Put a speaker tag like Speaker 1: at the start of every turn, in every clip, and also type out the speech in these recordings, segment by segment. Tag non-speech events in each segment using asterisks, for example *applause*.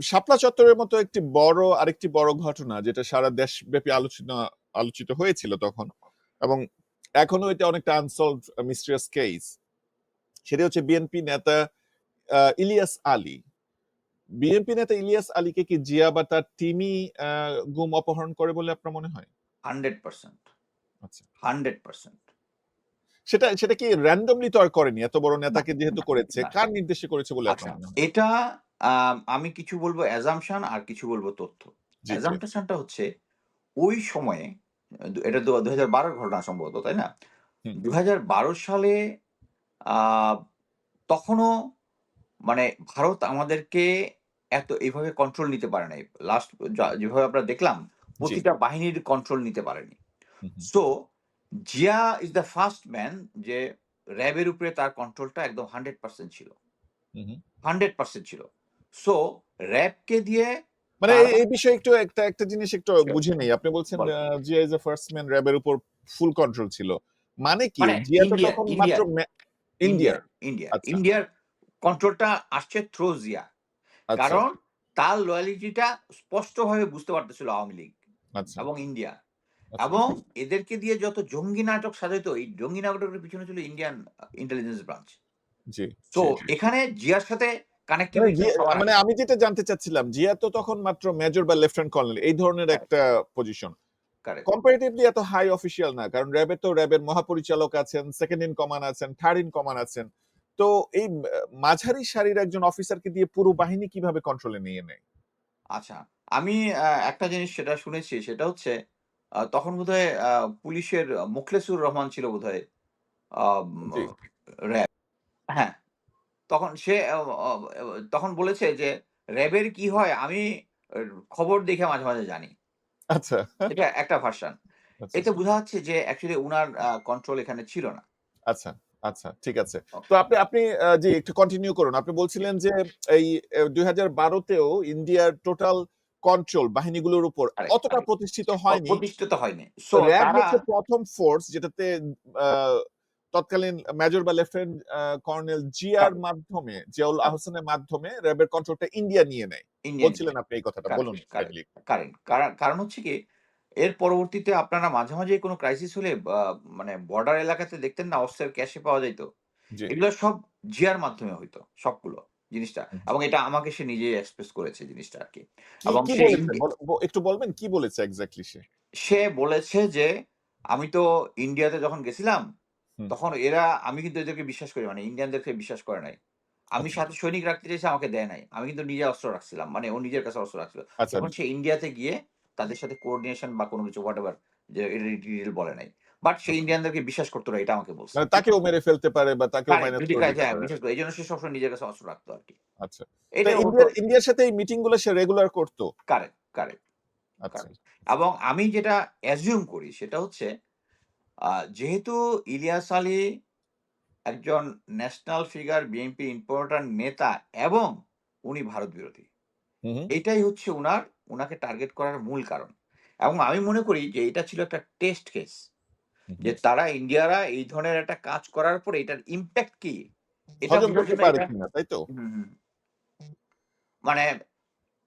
Speaker 1: শাপলা চত্বরের মতো একটি বড় আরেকটি বড় ঘটনা যেটা সারা দেশব্যাপী আলোচনা আলোচিত হয়েছিল তখন এবং এখনও এটা অনেকটা আনসলভ মিস্ট্রিয়াস কেস সেটা হচ্ছে বিএনপি নেতা ইলিয়াস আলী। বিএনপি নেতা ইলিয়াস আলীকে কি জিয়া বা তার টিমই গুম অপহরণ করে বলে আপনার মনে হয়?
Speaker 2: Hundred percent.
Speaker 1: আচ্ছা।
Speaker 2: Hundred percent.
Speaker 1: সেটা সেটা কি র্যান্ডমলি তো আর করেনি? এত বড় নেতাকে যেহেতু করেছে কার নির্দেশে করেছে বলে
Speaker 2: আচ্ছা
Speaker 1: আপনার
Speaker 2: এটা আম, আমি কিছু বলব অ্যাজামশন আর কিছু বলব তথ্য।
Speaker 1: জি
Speaker 2: হচ্ছে ওই সময়ে দু- এটা দু হাজার বারোর ঘটনা সম্ভবত তাই না?
Speaker 1: হুম।
Speaker 2: দু হাজার বারো সালে আহ, তখনও মানে ভারত আমাদেরকে এত এইভাবে কন্ট্রোল নিতে পারে নাই। লাস্ট যেভাবে আমরা দেখলাম প্রতিটা বাহিনীর কন্ট্রোল নিতে পারেনি।
Speaker 1: Hmm hmm.
Speaker 2: So Zia is the first man যে র্যাবের উপরে তার কন্ট্রোলটা একদম হান্ড্রেড পার্সেন্ট ছিল।
Speaker 1: Hmm hmm.
Speaker 2: হান্ড্রেড পার্সেন্ট ছিল। সো র্যাবকে দিয়ে
Speaker 1: মানে এই- বিষয়ে একটু একটা একটা জিনিস একটু বুঝে নেই। আপনি বলছেন Zia is a first man র্যাবের উপর ফুল কন্ট্রোল ছিল। মানে কি?
Speaker 2: মানে
Speaker 1: জিয়া তো তখন মাত্র ইন্ডিয়ার
Speaker 2: ইন্ডিয়া। ইন্ডিয়ার কন্ট্রোলটা আসছে থ্রো জিয়া
Speaker 1: আচ্ছা।
Speaker 2: কারণ তার লয়ালিটিটা স্পষ্টভাবে বুঝতে পারতেছিল আওয়ামী লীগ
Speaker 1: আচ্ছা।
Speaker 2: এবং ইন্ডিয়া
Speaker 1: আচ্ছা।
Speaker 2: এবং এদেরকে দিয়ে যত জঙ্গি নাটক সাজাইতো এই জঙ্গি নাটকের পিছনে ছিল ইন্ডিয়ান ইন্টেলিজেন্স ব্রাঞ্চ
Speaker 1: জি।
Speaker 2: তো। এখানে জিয়ার সাথে
Speaker 1: মানে
Speaker 2: কানেক্টিভিটি
Speaker 1: মানে আমি যেটা জানতে চাচ্ছিলাম জিয়া তো তখন মাত্র মেজর বা লেফটেন্যান্ট কর্নেল এই ধরনের একটা পজিশন কম্পারেটিভলি এত হাই অফিসিয়াল না কারণ র্যাবের তো র্যাবের মহাপরিচালক আছেন সেকেন্ড ইন কমান আছেন থার্ড ইন কমান আছেন। তো এই মাঝারি সারির একজন অফিসারকে দিয়ে পুরো বাহিনী কীভাবে কন্ট্রোলে নিয়ে নেয়?
Speaker 2: আচ্ছা আমি একটা জিনিস সেটা শুনেছি সেটা হচ্ছে তখন বোধহয় পুলিশের মুখলেসুর রহমান ছিল বোধহয় আহ, র্যাব। হ্যাঁ তখন সে তখন বলেছে যে র্যাবের কি হয় আমি খবর দেখে মাঝে মাঝে জানি।
Speaker 1: আচ্ছা।
Speaker 2: এটা একটা ভার্সন।
Speaker 1: আচ্ছা
Speaker 2: এতে বোঝা যাচ্ছে যে অ্যাকচুয়ালি উনার কন্ট্রোল এখানে ছিল না।
Speaker 1: আচ্ছা আচ্ছা ঠিক আছে। তো আপনি আপনি জি একটু কন্টিনিউ করুন। আপনি বলছিলেন যে এই দুই হাজার বারোতেও ইন্ডিয়ার টোটাল কন্ট্রোল বাহিনীগুলোর উপর অতটা প্রতিষ্ঠিত হয়নি।
Speaker 2: প্রতিষ্ঠিত হয়নি। সো
Speaker 1: র্যাব হচ্ছে প্রথম ফোর্স যেটাতে তৎকালীন মেজর বা লেফটেন্যান্ট কর্নেল জিয়ার মাধ্যমে জিয়াউল আহসানের মাধ্যমে র্যাবের কন্ট্রোলটা ইন্ডিয়া নিয়ে নেয়। বলছিলেন আপনি এই কথাটা বলুন।
Speaker 2: কারণ হচ্ছে কি এর পরবর্তীতে আপনারা মাঝে মাঝে কোনো ক্রাইসিস হলে মানে বর্ডার এলাকাতে দেখতেন না অস্ত্রের ক্যাশে পাওয়া যাইতো। এগুলো সব জিয়ার মাধ্যমে হইতো সবগুলো জিনিসটা। এবং এটা আমাকে সে নিজেই এক্সপ্রেস করেছে জিনিসটা আর কি। এবং
Speaker 1: একটু বলবেন কি বলেছে এক্স্যাক্টলি সে?
Speaker 2: সে বলেছে যে আমি তো ইন্ডিয়াতে যখন গেছিলাম। তখন এরা আমি কিন্তু এদেরকে বিশ্বাস করি মানে ইন্ডিয়ানদেরকে বিশ্বাস করে নাই। আমি
Speaker 1: আচ্ছা।
Speaker 2: সাথে সৈনিক রাখতে চাইছি আমাকে দেয় নাই। আমি কিন্তু নিজে অস্ত্র রাখছিলাম মানে ও নিজের কাছে অস্ত্র রাখছিল।
Speaker 1: আচ্ছা।
Speaker 2: যখন সে ইন্ডিয়াতে গিয়ে তাদের সাথে কোঅর্ডিনেশন বা কোনো কিছু হোয়াট এভার যে ডিটেল বলে নাই। বাট সে ইন্ডিয়ানদেরকে বিশ্বাস করতো না এটা আমাকে বলছে।
Speaker 1: মানে তাকেও মেরে ফেলতে পারে বা তাকেও মাইনাস করে
Speaker 2: হ্যাঁ, বিশেষ করে এই জন্য সে সবসময় নিজের কাছে অস্ত্র রাখতো আর কি।
Speaker 1: আচ্ছা।
Speaker 2: এটা
Speaker 1: ইন্ডিয়ার ইন্ডিয়ার সাথে এই মিটিংগুলো সে রেগুলার করতো?
Speaker 2: কারেক্ট কারেক্ট
Speaker 1: আচ্ছা।
Speaker 2: এবং আমি যেটা অ্যাজিউম করি সেটা হচ্ছে যেহেতু ইলিয়াস আলী একজন ন্যাশনাল ফিগার বিএনপি ইম্পর্টেন্ট নেতা এবং উনি ভারত বিরোধী। এটাই হচ্ছে উনার উনাকে টার্গেট করার মূল কারণ। এবং আমি মনে করি যে এটা ছিল একটা টেস্ট কেস যে তারা ইন্ডিয়ারা এই ধরনের একটা কাজ করার পরে এটার ইম্প্যাক্ট কি? হুম। মানে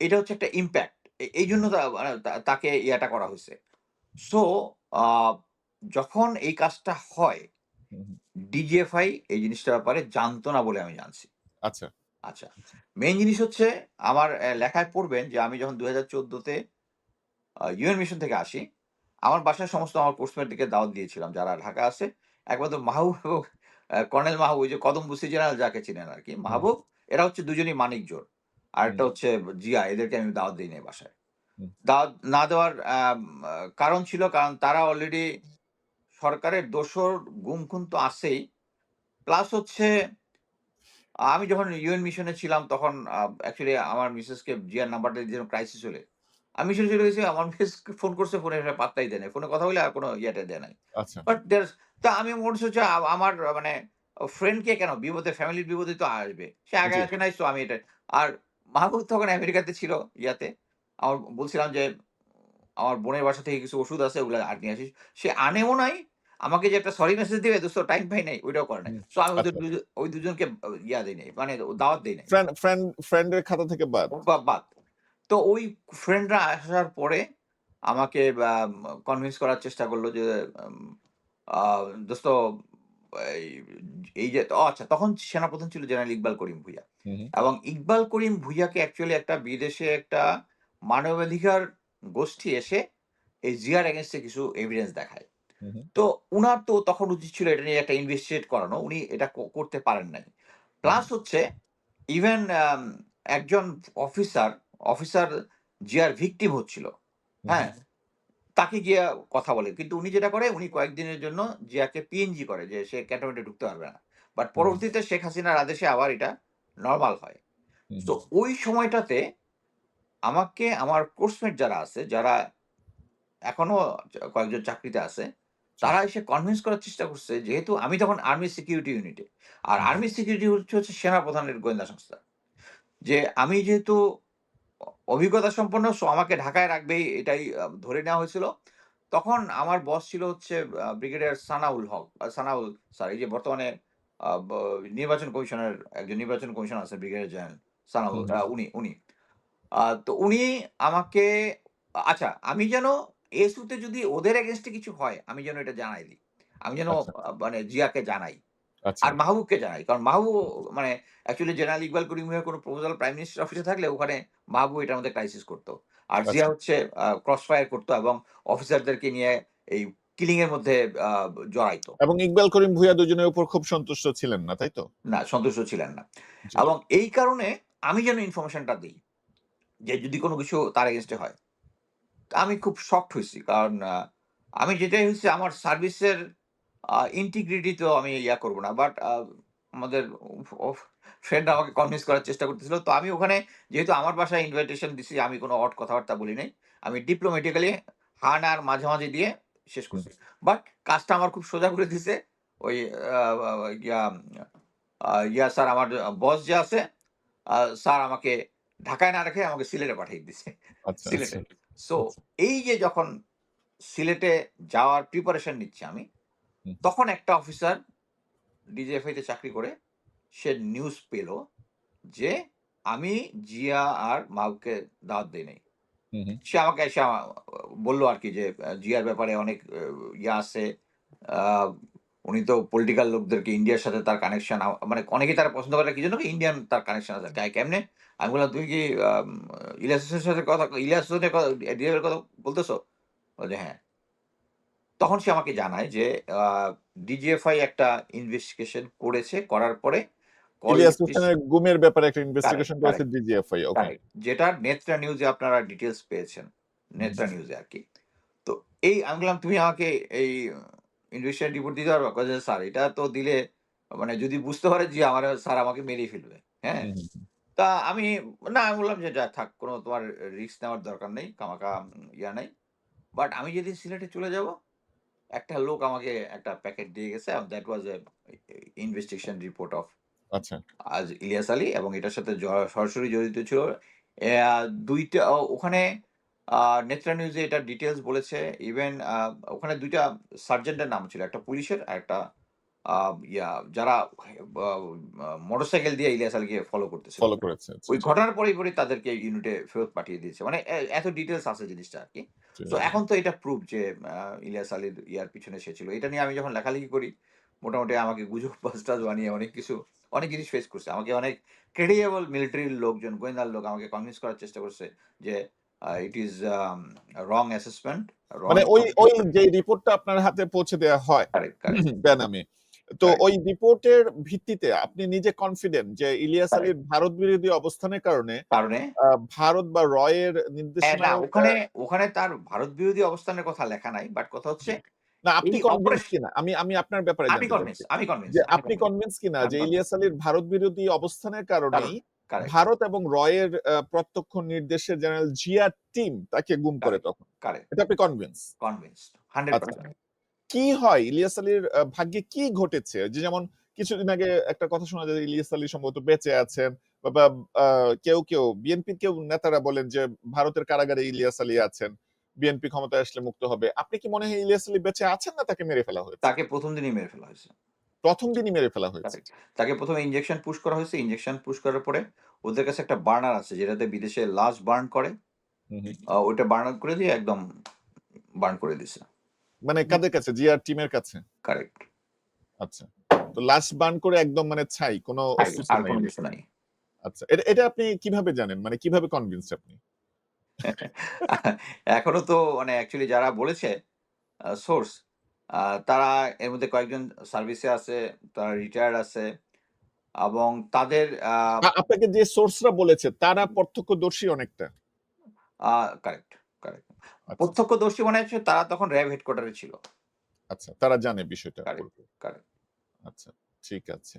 Speaker 2: এটা হচ্ছে একটা ইম্প্যাক্ট এই জন্য মানে তাকে ইয়াটা করা হয়েছে। সো যখন এই কাজটা হয়। ডিজিএফআই এই জিনিসটার ব্যাপারে জানতো না বলে আমি জানছি।
Speaker 1: আচ্ছা।
Speaker 2: আচ্ছা মেইন জিনিস হচ্ছে আমার লেখায় পড়বেন যে আমি যখন দুই হাজার চোদ্দোতে ইউএন মিশন থেকে আসি আমার বাসায় সমস্ত আমার পোস্টমেটকে দাওয়াত দিয়েছিলাম যারা ঢাকা আছে। একমাত্র মাহবুব এবং কর্নেল মাহবুব ওই যে কদম বুসি জেনারেল যাকে চিনেন আর কি মাহবুব এরা হচ্ছে দুজনই মানিক জোর। আর একটা হচ্ছে জিয়া এদেরকে আমি দাওয়াত দিই নাই বাসায়। দাওয়াত না দেওয়ার আহ, কারণ ছিল কারণ তারা অলরেডি সরকারের দোষর গুম খুন তো আছেই। প্লাস হচ্ছে আমি যখন ইউএন মিশনে ছিলাম তখন অ্যাকচুয়ালি আমার মিসেসকে জিয়ার নাম্বারটা দিয়েছিলাম ক্রাইসিস হলে। আমি মিশনে চলে গেছি আমার মিসেস ফোন করছে ফোনে পাত্তাই দেয় নাই। ফোনে কথা বলে আর কোনো ইয়েটা দেয় নাই।
Speaker 1: আচ্ছা।
Speaker 2: বাট দের তা আমি মনে হচ্ছে আমার মানে ফ্রেন্ডকে কেন? বিপদে ফ্যামিলির বিপদে তো আসবে। সে আগে। আসে নাই তো আমি এটা আর মাহবুব তখন আমেরিকাতে ছিল ইয়াতে। আমার বলছিলাম যে আমার বোনের বাসা থেকে কিছু ওষুধ আছে ওগুলো আর নিয়ে আসিস। সে আনেও নাই আমাকে যে একটা সরি মেসেজ দিবে দোস্ত টাইম পাই নাই ওইটাও করে নাই। সো আমি
Speaker 1: আচ্ছা।
Speaker 2: ওই দুজনকে ইয়া দিই নাই মানে দাওয়াত দিই নাই।
Speaker 1: ফ্রেন্ড ফ্রেন্ড ফ্রেন্ডের খাতা থেকে বাদ?
Speaker 2: বাদ। তো ওই ফ্রেন্ডরা আসার পরে আমাকে কনভিন্স করার চেষ্টা করল যে দোস্ত এই এই যে আচ্ছা তখন সেনাপ্রধান ছিল জেনারেল ইকবাল করিম ভুইয়া। এবং ইকবাল করিম ভুইয়াকে অ্যাকচুয়ালি একটা বিদেশে একটা মানবাধিকার গোষ্ঠী এসে এই জিয়ার এগেনস্টে কিছু এভিডেন্স দেখায়। তো উনার তো তখন উচিত ছিল এটা নিয়ে একটা ইনভেস্টিগেট করানো। উনি এটা করতে পারেন নাই। প্লাস হচ্ছে ইভেন একজন অফিসার অফিসার জিয়ার ভিকটিম হচ্ছিল হ্যাঁ তাকে গিয়ে কথা বলে। কিন্তু উনি যেটা করে উনি কয়েকদিনের জন্য জিয়াকে পিএনজি করে যে সে ক্যান্টনমেন্টে ঢুকতে পারবে না। বাট পরবর্তীতে শেখ হাসিনার আদেশে আবার এটা নর্মাল হয়। তো ওই সময়টাতে আমাকে আমার কোর্সমেট যারা আছে যারা এখনও কয়েকজন চাকরিতে আছে তারা এসে কনভিন্স করার চেষ্টা করছে যেহেতু আমি তখন আর্মি সিকিউরিটি ইউনিটে আর। আর্মি সিকিউরিটি হচ্ছে হচ্ছে সেনা প্রধানের গোয়েন্দা সংস্থা। যে আমি যেহেতু অভিজ্ঞতা সম্পন্ন সো আমাকে ঢাকায় রাখবেই এটাই ধরে নেওয়া হয়েছিল। তখন আমার বস ছিল হচ্ছে ব্রিগেডিয়ার সানাউল হক সানাউল স্যার এই যে বর্তমানে নির্বাচন কমিশনের একজন নির্বাচন কমিশন আছে ব্রিগেডিয়ার জেনারেল সানাউল উনি উনি। তো উনি আমাকে আচ্ছা আমি যেন এসুতে যদি ওদের এগেনস্টে কিছু হয় আমি যেন এটা জানাই দিই। আমি যেন
Speaker 1: আচ্ছা।
Speaker 2: মানে জিয়াকে জানাই।
Speaker 1: আচ্ছা।
Speaker 2: আর মাহবুবকে জানাই। কারণ মাহবুব মানে অ্যাকচুয়ালি জেনারেল ইকবাল করিম ভাইয়ের কোনো প্রপোজাল প্রাইম মিনিস্টার অফিসে থাকলে ওখানে মাহবুব এটার মধ্যে ক্রাইসিস করতো। আর জিয়া
Speaker 1: আচ্ছা।
Speaker 2: হচ্ছে ক্রস ফায়ার করতো এবং অফিসারদেরকে নিয়ে এই কিলিং এর মধ্যে জড়াইতো।
Speaker 1: এবং ইকবাল করিম ভুইয়া দুজনের উপর খুব সন্তুষ্ট ছিলেন না তাই তো?
Speaker 2: না সন্তুষ্ট ছিলেন না। এবং এই কারণে আমি যেন ইনফরমেশনটা দিই যে যদি কোনো কিছু তার এগেনস্টে হয়। আমি খুব শকড হয়েছি। কারণ আমি যেটাই হচ্ছে আমার সার্ভিসের ইন্টিগ্রিটি তো আমি ইয়া করব না। বাট আমাদের ফ্রেন্ড আমাকে কনভিন্স করার চেষ্টা করতেছিল। তো আমি ওখানে যেহেতু আমার বাসায় ইনভাইটেশন দিছি আমি কোনো অট কথাবার্তা বলি নাই। আমি ডিপ্লোমেটিক্যালি হান আর মাঝামাঝি দিয়ে শেষ করছি। বাট কাজটা আমার খুব সোজা করে দিছে। ওই ইয়া ইয়া স্যার আমার বস যে আছে স্যার আমাকে ঢাকায় না রেখে আমাকে সিলেটে পাঠিয়ে দিছে।
Speaker 1: আচ্ছা
Speaker 2: সিলেটে।
Speaker 1: আচ্ছা
Speaker 2: সো
Speaker 1: আচ্ছা।
Speaker 2: এই যে যখন সিলেটে যাওয়ার প্রিপারেশন নিচ্ছি আমি তখন একটা অফিসার ডিজিএফআই তে চাকরি করে সে নিউজ পেল যে আমি জিয়া আর মাউকে দাওয়াত দিই নাই। সে আমাকে এসে বলল আর কি যে জিয়ার ব্যাপারে অনেক ইয়ে আছে উনি তো পলিটিক্যাল লোকদেরকে ইন্ডিয়ার সাথে তার কানেকশন মানে অনেকেই তারা পছন্দ করে কি জন্য ইন্ডিয়ান তার কানেকশন আছে? কে- কেমনে? আমি বললাম তুমি কি আম, ইলিয়াস হোসেনের সাথে কথা ইলিয়াস হোসেনের কথা কথা বলতেছো? বলে হ্যাঁ। তখন সে আমাকে জানায় যে ডিজিএফআই একটা ইনভেস্টিগেশন করেছে করার পরে
Speaker 1: ইলিয়াস হোসেনের গুমের ব্যাপারে একটা ইনভেস্টিগেশন করেছে ডিজিএফআই ওকে
Speaker 2: যেটা নেত্রা নিউজে আপনারা ডিটেলস পেয়েছেন নেত্রা নিউজে আর কি। তো এই আমি বললাম তুমি আমাকে এই ইনভেস্টিগেশন রিপোর্ট দিতে পারবে? স্যার এটা তো দিলে মানে যদি বুঝতে পারে যে আমার স্যার আমাকে মেরেই ফেলবে। হ্যাঁ? তা আমি না আমি বললাম যে যা থাক কোনো তোমার রিস্ক নেওয়ার দরকার নেই কামাকা ইয়া নাই। বাট আমি যেদিন সিলেটে চলে যাব একটা লোক আমাকে একটা প্যাকেট দিয়ে গেছে that was a investigation report of
Speaker 1: আচ্ছা।
Speaker 2: আজ ইলিয়াস আলী এবং এটার সাথে সরাসরি জড়িত ছিল। দুইটা ওখানে নেত্রা নিউজে এটা ডিটেলস বলেছে। ইভেন ওখানে দুইটা সার্জেন্টের নাম ছিল একটা পুলিশের আর একটা ইয়া যারা মোটরসাইকেল দিয়ে ইলিয়াস আলীকে ফলো করতেছিল।
Speaker 1: ফলো করেছে আচ্ছা,
Speaker 2: ওই ঘটনার পরেই পরে তাদেরকে ইউনিটে ফেরত পাঠিয়ে দিয়েছে। মানে এত ডিটেলস আছে জিনিসটা আর কি।
Speaker 1: আচ্ছা।
Speaker 2: তো এখন তো এটা প্রুফ যে ইলিয়াস আলীর ইয়ার পিছনে সে ছিল। এটা নিয়ে আমি যখন লেখালেখি করি মোটামুটি আমাকে গুজব বাস্টাজ বানিয়ে অনেক কিছু অনেক জিনিস ফেস করছে। আমাকে অনেক ক্রেডিয়েবল মিলিটারির লোকজন গোয়েন্দার লোক আমাকে কনভিন্স করার চেষ্টা করছে যে ইট ইজ রং অ্যাসেসমেন্ট
Speaker 1: মানে ওই ওই যে রিপোর্টটা আপনার হাতে পৌঁছে দেওয়া হয় বেনামে। তো ওই রিপোর্টের ভিত্তিতে আপনি নিজে কনফিডেন্ট যে ইলিয়াস. আলীর ভারত বিরোধী অবস্থানের কারণে
Speaker 2: কারণে?
Speaker 1: ভারত বা রয়ের
Speaker 2: হ্যাঁ, না ওখানে ওখানে তার ভারত বিরোধী অবস্থানের কথা লেখা নাই বাট কথা হচ্ছে
Speaker 1: না আপনি কনভিন্স কিনা? আমি আমি আপনার ব্যাপারে
Speaker 2: আমি কনভিন্স আমি কনভিন্স
Speaker 1: আপনি কনভিন্স কিনা যে ইলিয়াস আলীর ভারত বিরোধী অবস্থানের কারণেই ভারত এবং রয়ের প্রত্যক্ষ নির্দেশে জেনারেল জিয়া টিম তাকে গুম করে তখন। এটা আপনি কনভিন্স
Speaker 2: কনভিন্স
Speaker 1: আচ্ছা। কি হয় ইলিয়াস আলীর ভাগ্যে কি ঘটেছে? যে যেমন কিছুদিন আগে একটা কথা শোনা যায় যে ইলিয়াস আলী সম্ভবত বেঁচে আছেন বা- কেউ কেউ বিএনপির কেউ নেতারা বলেন যে ভারতের কারাগারে ইলিয়াস আলী আছেন বিএনপি ক্ষমতায় আসলে মুক্ত হবে। আপনি কি মনে হয় ইলিয়াস আলী বেঁচে আছেন না তাকে মেরে ফেলা হয়েছে?
Speaker 2: তাকে প্রথম দিনই মেরে ফেলা হয়েছে।
Speaker 1: প্রথম দিনই মেরে ফেলা হয়েছে।
Speaker 2: তাকে প্রথমে ইনজেকশন পুশ করা হয়েছে। ইনজেকশন পুশ করার পরে ওদের কাছে একটা বার্নার আছে যেটাতে বিদেশে লাশ বার্ন করে। ওইটা বার্নার করে দিয়ে একদম বার্ন করে দিছে
Speaker 1: মানে কাদের কাছে? জিআর টিমের কাছে?
Speaker 2: কারেক্ট
Speaker 1: আচ্ছা। তো লাস্ট বার্ন করে একদম মানে ছাই কোনো
Speaker 2: কিছু নাই।
Speaker 1: আচ্ছা এটা এটা আপনি কীভাবে জানেন? মানে কীভাবে কনভিন্স আপনি? *laughs*
Speaker 2: এখনও তো মানে অ্যাকচুয়ালি যারা বলেছে সোর্স তারা এর মধ্যে কয়েকজন সার্ভিসে আছে তারা রিটায়ার আছে এবং তাদের
Speaker 1: আপনাকে যে সোর্সরা বলেছে তারা প্রত্যক্ষদর্শী অনেকটা।
Speaker 2: কারেক্ট কারেক্ট
Speaker 1: আচ্ছা,
Speaker 2: প্রত্যক্ষদর্শী মনে হচ্ছে তারা তখন র্যাব হেডকোয়ার্টারে ছিল।
Speaker 1: আচ্ছা তারা জানে বিষয়টা কারেক্ট
Speaker 2: কারেক্ট
Speaker 1: আচ্ছা ঠিক আছে।